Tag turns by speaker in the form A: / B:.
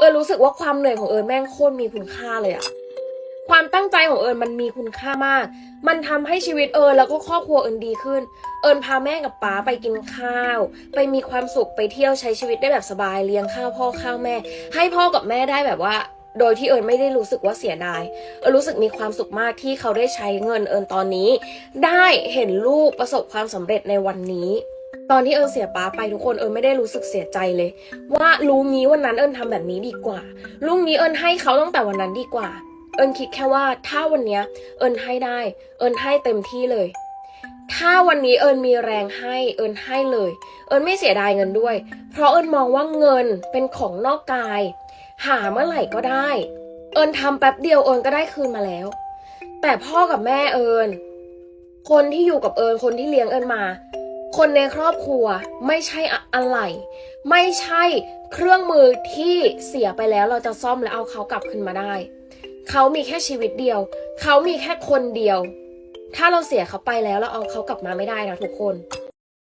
A: เอิญรู้สึกว่าความเหนื่อยของเอิญแม่งโคตรมีคุณค่าเลยอะความตั้งใจของเอิญมันมีคุณค่ามาก มันทำให้ชีวิตเอิญแล้วก็ครอบครัวเอิญดีขึ้น เอิญพาแม่กับป๊าไปกินข้าว ไปมีความสุขไปเที่ยวใช้ชีวิตได้แบบสบายเลี้ยงข้าวพ่อข้าวแม่ ให้พ่อกับแม่ได้แบบว่า โดยที่เอิญไม่ได้รู้สึกว่าเสียดาย เอิญรู้สึกมีความสุขมากที่เขาได้ใช้เงินเอิญตอนนี้ ได้เห็นลูกประสบความสำเร็จในวันนี้ ตอนที่เอิญเสียป้าไปทุกคนเอิญไม่ได้รู้สึกเสียใจเลย ว่ารู้งี้วันนั้นเอิญทำแบบนี้ดีกว่าลุงนี้เอิญให้เขาตั้งแต่วันนั้นดีกว่า เอิญคิดแค่ว่าถ้าวันเนี้ยเอิญให้ได้ เอิญให้เต็มที่เลย ถ้าวันนี้เอิญมีแรงให้เอิญให้เลย เอิญไม่เสียดายเงินด้วย เพราะเอิญมองว่าเงินเป็นของนอกกาย หาเมื่อไหร่ก็ได้ เอิญทำแป๊บเดียวเอิญก็ได้คืนมาแล้ว แต่พ่อกับแม่เอิญคนที่อยู่กับเอิญคนที่เลี้ยงเอิญมา คนในครอบครัวไม่ใช่อะไร ไม่ใช่เครื่องมือที่เสียไปแล้วเราจะซ่อมแล้วเอาเขากลับขึ้นมาได้ เขามีแค่ชีวิตเดียว เขามีแค่คนเดียว ถ้าเราเสียเขาไปแล้วเราเอาเขากลับมาไม่ได้นะทุกคน